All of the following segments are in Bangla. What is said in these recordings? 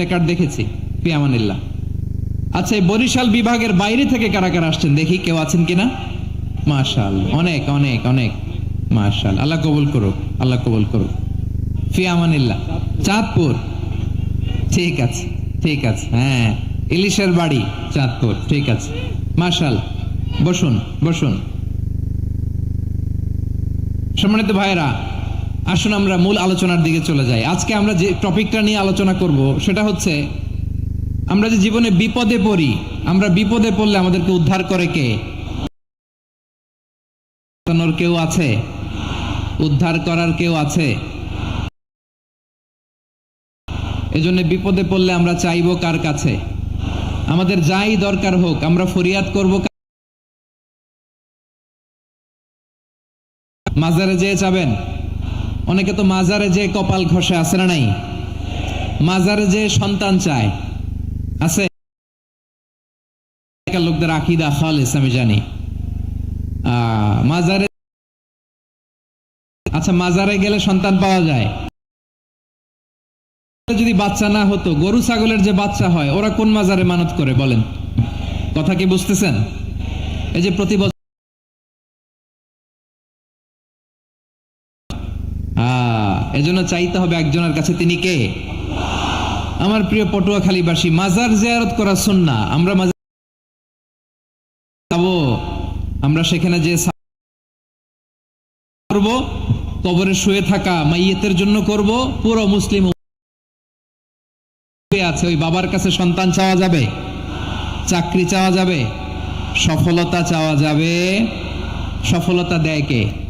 প্লেকার্ড দেখেছি, পিয়ামানিল্লাহ। আচ্ছা এই বরিশাল বিভাগের বাইরে থেকে কারা কারা আসছেন দেখি, কেউ আছেন কিনা? মাশাল অনেক অনেক অনেক। মাশাল আল্লাহ কবুল করুক, আল্লাহ কবুল করুক। ফি আমানিল্লাহ চাঁদপুর। ঠিক আছে ঠিক আছে হ্যাঁ। ইলিশের বাড়ি, চাঁদপুর, ঠিক আছে। মাশাল বসুন বসুন। সম্মানিত ভাইরা আসুন আমরা মূল আলোচনার দিকে চলে যাই। আজকে আমরা যে টপিকটা নিয়ে আলোচনা করব, সেটা হচ্ছে আমরা যে জীবনে বিপদে পড়ি, আমরা বিপদে পড়লে আমাদেরকে উদ্ধার করে কে? কেউ আছে? উদ্ধার করার কেউ আছে? এজন্য বিপদে পড়লে আমরা চাইব কার কাছে? আমাদের যাই দরকার হোক, আমরা ফরিয়াদ করব মাজারে যেয়ে যাবেন? অনেকে তো মাজারে যে কপাল ঘষে, আছে না নাই? মাজারে যে সন্তান চায়, আছে? লোকদের আকিদা খালেস, আমি জানি। মাজারে আচ্ছা মাজারে গেলে সন্তান পাওয়া যায়? যদি বাচ্চা না হতো, গরু ছাগলের যে বাচ্চা হয়, ওরা কোন মাজারে মানত করে, বলেন? কথা কি বুঝতেছেন? এই যে প্রতি আহ, এজন্য চাইতে হবে একজনের কাছে তিনি কে? আমার প্রিয় পটুয়াখালীবাসী মাজার জিয়ারত করা সুন্না আমরা মাজার আমরা সেখানে যে করব কবরে শুয়ে থাকা মাইয়েতের জন্য করব পুরো মুসলিম আছে ওই বাবার কাছে সন্তান চাওয়া যাবে চাকরি চাওয়া যাবে সফলতা চাওয়া যাবে। সফলতা দেয় কে?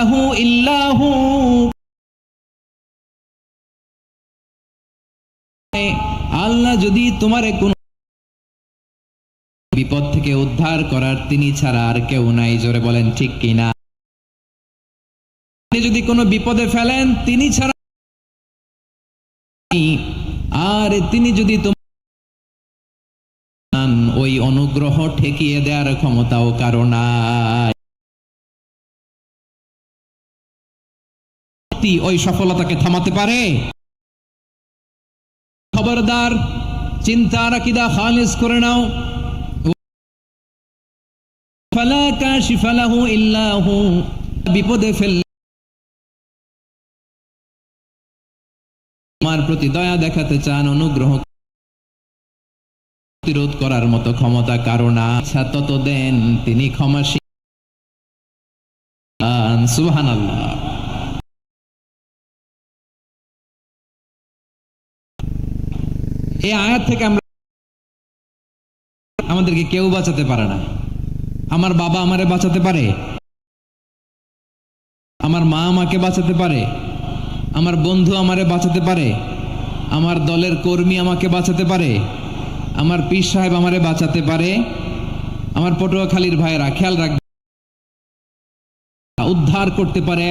ইলাহু ইল্লাহু আল্লাহ যদি তোমার কোন বিপদ থেকে উদ্ধার করার তিনি ছাড়া আর কেউ নাই, জোরে বলেন ঠিক কিনা? যদি কোনো বিপদে ফেলেন, তিনি ছাড়া আর তিনি যদি তোমার ওই অনুগ্রহ ঠেকিয়ে দেওয়ার ক্ষমতাও কারণ নাই। ওই সফলতাকে থামাতে পারে। খবরদার, চিন্তা রাকিদা খালিস করে নাও। আমার প্রতি দয়া দেখাতে চান, অনুগ্রহ প্রতিরোধ করার মতো ক্ষমতা কারণ আচ্ছা তত দেন তিনি ক্ষমাশীল। সুবহানাল্লাহ। এই আয়াত থেকে আমরা আমাদেরকে কেউ বাঁচাতে পারে না। আমার বাবা আমারে বাঁচাতে পারে? আমার মা আমাকে বাঁচাতে পারে? আমার বন্ধু আমারে বাঁচাতে পারে? আমার দলের কর্মী আমাকে বাঁচাতে পারে? আমার পীর সাহেব আমারে বাঁচাতে পারে? আমার পটুয়াখালীর ভাইয়েরা খেয়াল রাখবে। উদ্ধার করতে পারে